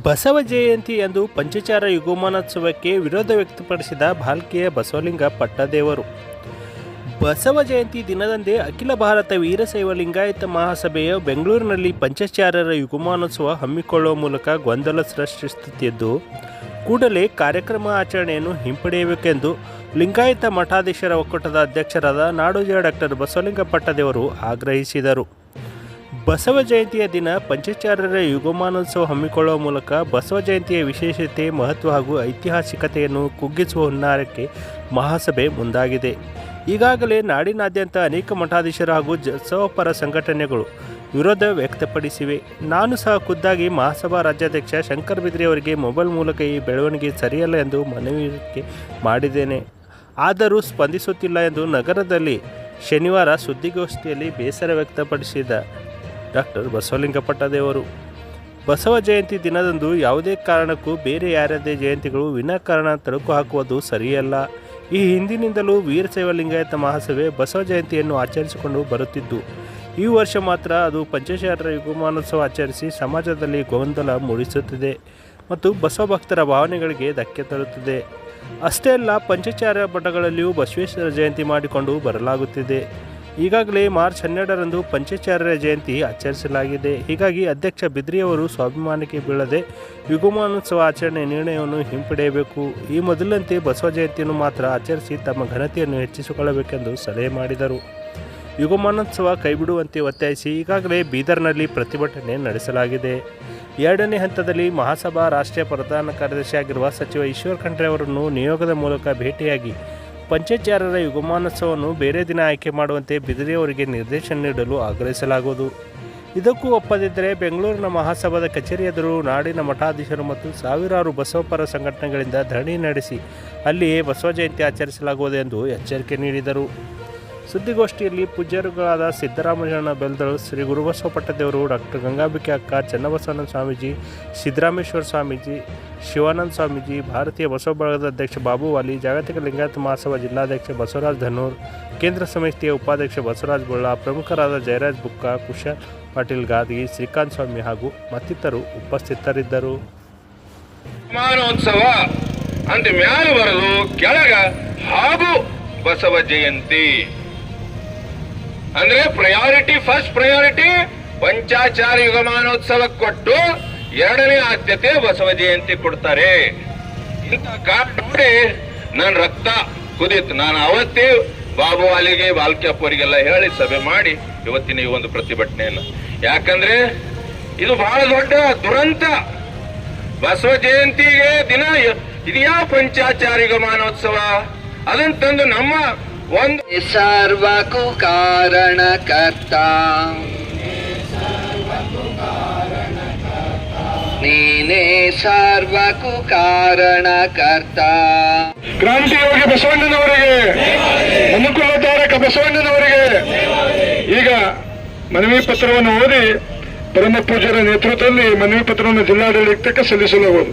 ಬಸವ ಜಯಂತಿ ಎಂದು ಪಂಚಚಾರ ಯುಗಮಾನೋತ್ಸವಕ್ಕೆ ವಿರೋಧ ವ್ಯಕ್ತಪಡಿಸಿದ ಭಾಲ್ಕಿಯ ಬಸವಲಿಂಗ ಪಟ್ಟದೇವರು. ಬಸವ ಜಯಂತಿ ದಿನದಂದೇ ಅಖಿಲ ಭಾರತ ವೀರಶೈವ ಲಿಂಗಾಯತ ಮಹಾಸಭೆಯ ಬೆಂಗಳೂರಿನಲ್ಲಿ ಪಂಚಚಾರ್ಯರ ಯುಗಮಾನೋತ್ಸವ ಹಮ್ಮಿಕೊಳ್ಳುವ ಮೂಲಕ ಗೊಂದಲ ಸೃಷ್ಟಿಸುತ್ತಿದ್ದು, ಕೂಡಲೇ ಕಾರ್ಯಕ್ರಮ ಆಚರಣೆಯನ್ನು ಹಿಂಪಡೆಯಬೇಕೆಂದು ಲಿಂಗಾಯತ ಮಠಾಧೀಶರ ಒಕ್ಕೂಟದ ಅಧ್ಯಕ್ಷರಾದ ನಾಡೋಜ ಡಾಕ್ಟರ್ ಬಸವಲಿಂಗ ಪಟ್ಟದೇವರು ಆಗ್ರಹಿಸಿದರು. ಬಸವ ಜಯಂತಿಯ ದಿನ ಪಂಚಚಾರ್ಯರ ಯುಗಮಾನೋತ್ಸವ ಹಮ್ಮಿಕೊಳ್ಳುವ ಮೂಲಕ ಬಸವ ಜಯಂತಿಯ ವಿಶೇಷತೆ, ಮಹತ್ವ ಹಾಗೂ ಐತಿಹಾಸಿಕತೆಯನ್ನು ಕುಗ್ಗಿಸುವ ಹುನ್ನಾರಕ್ಕೆ ಮಹಾಸಭೆ ಮುಂದಾಗಿದೆ. ಈಗಾಗಲೇ ನಾಡಿನಾದ್ಯಂತ ಅನೇಕ ಮಠಾಧೀಶರು ಹಾಗೂ ಜಸವಪರ ಸಂಘಟನೆಗಳು ವಿರೋಧ ವ್ಯಕ್ತಪಡಿಸಿವೆ. ನಾನು ಸಹ ಖುದ್ದಾಗಿ ಮಹಾಸಭಾ ರಾಜ್ಯಾಧ್ಯಕ್ಷ ಶಂಕರ್ ಬಿದ್ರಿ ಅವರಿಗೆ ಮೊಬೈಲ್ ಮೂಲಕ ಈ ಬೆಳವಣಿಗೆ ಸರಿಯಲ್ಲ ಎಂದು ಮನವಿ ಮಾಡಿದ್ದೇನೆ. ಆದರೂ ಸ್ಪಂದಿಸುತ್ತಿಲ್ಲ ಎಂದು ನಗರದಲ್ಲಿ ಶನಿವಾರ ಸುದ್ದಿಗೋಷ್ಠಿಯಲ್ಲಿ ಬೇಸರ ವ್ಯಕ್ತಪಡಿಸಿದ ಡಾಕ್ಟರ್ ಬಸವಲಿಂಗಪಟ್ಟದೇವರು. ಬಸವ ಜಯಂತಿ ದಿನದಂದು ಯಾವುದೇ ಕಾರಣಕ್ಕೂ ಬೇರೆ ಯಾರದೇ ಜಯಂತಿಗಳು ವಿನಾಕಾರಣ ತಳುಕು ಹಾಕುವುದು ಸರಿಯಲ್ಲ. ಈ ಹಿಂದಿನಿಂದಲೂ ವೀರಶೈವ ಲಿಂಗಾಯತ ಮಹಾಸಭೆ ಬಸವ ಜಯಂತಿಯನ್ನು ಆಚರಿಸಿಕೊಂಡು ಬರುತ್ತಿದ್ದು, ಈ ವರ್ಷ ಮಾತ್ರ ಅದು ಪಂಚಶಾರ ಯುಗಮಾನೋತ್ಸವ ಆಚರಿಸಿ ಸಮಾಜದಲ್ಲಿ ಗೊಂದಲ ಮೂಡಿಸುತ್ತಿದೆ ಮತ್ತು ಬಸವ ಭಕ್ತರ ಭಾವನೆಗಳಿಗೆ ಧಕ್ಕೆ ತರುತ್ತಿದೆ. ಅಷ್ಟೇ ಅಲ್ಲ ಪಂಚಚಾರ ಮಠಗಳಲ್ಲಿಯೂ ಬಸವೇಶ್ವರ ಜಯಂತಿ ಮಾಡಿಕೊಂಡು ಬರಲಾಗುತ್ತಿದೆ. ಈಗಾಗಲೇ ಮಾರ್ಚ್ ಹನ್ನೆರಡರಂದು ಪಂಚಾಚಾರ್ಯರ ಜಯಂತಿ ಆಚರಿಸಲಾಗಿದೆ. ಹೀಗಾಗಿ ಅಧ್ಯಕ್ಷ ಬಿದ್ರಿಯವರು ಸ್ವಾಭಿಮಾನಕ್ಕೆ ಬೀಳದೆ ಯುಗಮಾನೋತ್ಸವ ಆಚರಣೆ ನಿರ್ಣಯವನ್ನು ಹಿಂಪಡೆಯಬೇಕು. ಈ ಮೊದಲಂತೆ ಬಸವ ಜಯಂತಿಯನ್ನು ಮಾತ್ರ ಆಚರಿಸಿ ತಮ್ಮ ಘನತೆಯನ್ನು ಹೆಚ್ಚಿಸಿಕೊಳ್ಳಬೇಕೆಂದು ಸಲಹೆ ಮಾಡಿದರು. ಯುಗಮಾನೋತ್ಸವ ಕೈಬಿಡುವಂತೆ ಒತ್ತಾಯಿಸಿ ಈಗಾಗಲೇ ಬೀದರ್ನಲ್ಲಿ ಪ್ರತಿಭಟನೆ ನಡೆಸಲಾಗಿದೆ. ಎರಡನೇ ಹಂತದಲ್ಲಿ ಮಹಾಸಭಾ ರಾಷ್ಟ್ರೀಯ ಪ್ರಧಾನ ಕಾರ್ಯದರ್ಶಿಯಾಗಿರುವ ಸಚಿವ ಈಶ್ವರ್ ಖಂಡ್ರೆ ಅವರನ್ನು ನಿಯೋಗದ ಮೂಲಕ ಭೇಟಿಯಾಗಿ ಪಂಚಾಚಾರ್ಯರ ಯುಗಮಾನೋತ್ಸವವನ್ನು ಬೇರೆ ದಿನ ಆಯ್ಕೆ ಮಾಡುವಂತೆ ಬಿದಿರೆಯವರಿಗೆ ನಿರ್ದೇಶನ ನೀಡಲು ಆಗ್ರಹಿಸಲಾಗುವುದು. ಇದಕ್ಕೂ ಒಪ್ಪದಿದ್ದರೆ ಬೆಂಗಳೂರಿನ ಮಹಾಸಭಾದ ಕಚೇರಿ ಎದುರು ನಾಡಿನ ಮಠಾಧೀಶರು ಮತ್ತು ಸಾವಿರಾರು ಬಸವಪರ ಸಂಘಟನೆಗಳಿಂದ ಧರಣಿ ನಡೆಸಿ, ಅಲ್ಲಿಯೇ ಬಸವ ಜಯಂತಿ ಆಚರಿಸಲಾಗುವುದು ಎಂದು ಎಚ್ಚರಿಕೆ ನೀಡಿದರು. ಸುದ್ದಿಗೋಷ್ಠಿಯಲ್ಲಿ ಪೂಜ್ಯರುಗಳಾದ ಸಿದ್ದರಾಮಯ್ಯನ ಬೆಲ್ದಳು ಶ್ರೀ ಗುರುಬಸವ ಪಟ್ಟದೇವರು ಡಾಕ್ಟರ್ ಗಂಗಾಬಿಕೆ ಅಕ್ಕ ಚನ್ನಬಸವನ ಸ್ವಾಮೀಜಿ, ಸಿದ್ದರಾಮೇಶ್ವರ ಸ್ವಾಮೀಜಿ, ಶಿವಾನಂದ ಸ್ವಾಮೀಜಿ, ಭಾರತೀಯ ಬಸವ ಬಳಗದ ಅಧ್ಯಕ್ಷ ಬಾಬು ವಾಲಿ, ಜಾಗತಿಕ ಲಿಂಗಾಯತ ಮಹಾಸಭಾ ಜಿಲ್ಲಾಧ್ಯಕ್ಷ ಬಸವರಾಜ್ ಧನೂರ್, ಕೇಂದ್ರ ಸಮಿತಿಯ ಉಪಾಧ್ಯಕ್ಷ ಬಸವರಾಜ್ ಬೊಳ್ಳ ಪ್ರಮುಖರಾದ ಜಯರಾಜ್ ಬುಕ್ಕ, ಕುಶಲ್ ಪಾಟೀಲ್ ಗಾದಗಿ, ಶ್ರೀಕಾಂತ್ ಸ್ವಾಮಿ ಹಾಗೂ ಮತ್ತಿತರರು ಉಪಸ್ಥಿತರಿದ್ದರು. ಮಾನೋತ್ಸವ ಅಂತ ಮ್ಯಾಲ ಬರಲು ಕೆಳಗ ಹಾಗೂ ಬಸವ ಜಯಂತಿ. ಅಂದ್ರೆ ಪ್ರಯಾರಿಟಿ ಫಸ್ಟ್ ಪ್ರಯಾರಿಟಿ ಪಂಚಾಚಾರ ಯುಗಮಾನೋತ್ಸವ ಕೊಟ್ಟು ಎರಡನೇ ಆದ್ಯತೆ ಬಸವ ಜಯಂತಿ ಕೊಡ್ತಾರೆ. ಇಂತ ಕಾರ್ಡ್ ನೋಡಿ ನನ್ನ ರಕ್ತ ಕುದೀತು. ನಾನು ಅವತ್ತೇ ಬಾಬು ಅಲಿಗೆ ಬಾಲ್ಕ್ಯಪ್ಪವರಿಗೆಲ್ಲ ಹೇಳಿ ಸಭೆ ಮಾಡಿ ಇವತ್ತಿನ ಈ ಒಂದು ಪ್ರತಿಭಟನೆಯನ್ನು. ಯಾಕಂದ್ರೆ ಇದು ಬಹಳ ದೊಡ್ಡ ದುರಂತ. ಬಸವ ಜಯಂತಿಗೆ ದಿನ ಇದೆಯಾ ಇದು ಯಾವ ಪಂಚಾಚಾರಿಗ ಮಾನೋತ್ಸವ ಅದನ್ನ ತಂದು ನಮ್ಮ ಒಂದು ಸರ್ವಕು ಕಾರಣಕರ್ತ. ನೀನೇ ಸರ್ವಕು ಕಾರಣಕರ್ತ. ಕ್ರಾಂತಿಯೋಗಿ ಬಸವಣ್ಣನವರಿಗೆ ಅನುಕೂಲಧಾರಕ ಬಸವಣ್ಣನವರಿಗೆ. ಈಗ ಮನವಿ ಪತ್ರವನ್ನು ಓದಿ ಪರಮ ಪೂಜ್ಯರ ನೇತೃತ್ವದಲ್ಲಿ ಮನವಿ ಪತ್ರವನ್ನು ಜಿಲ್ಲಾಡಳಿತಕ್ಕೆ ಸಲ್ಲಿಸಲಾಗುವುದು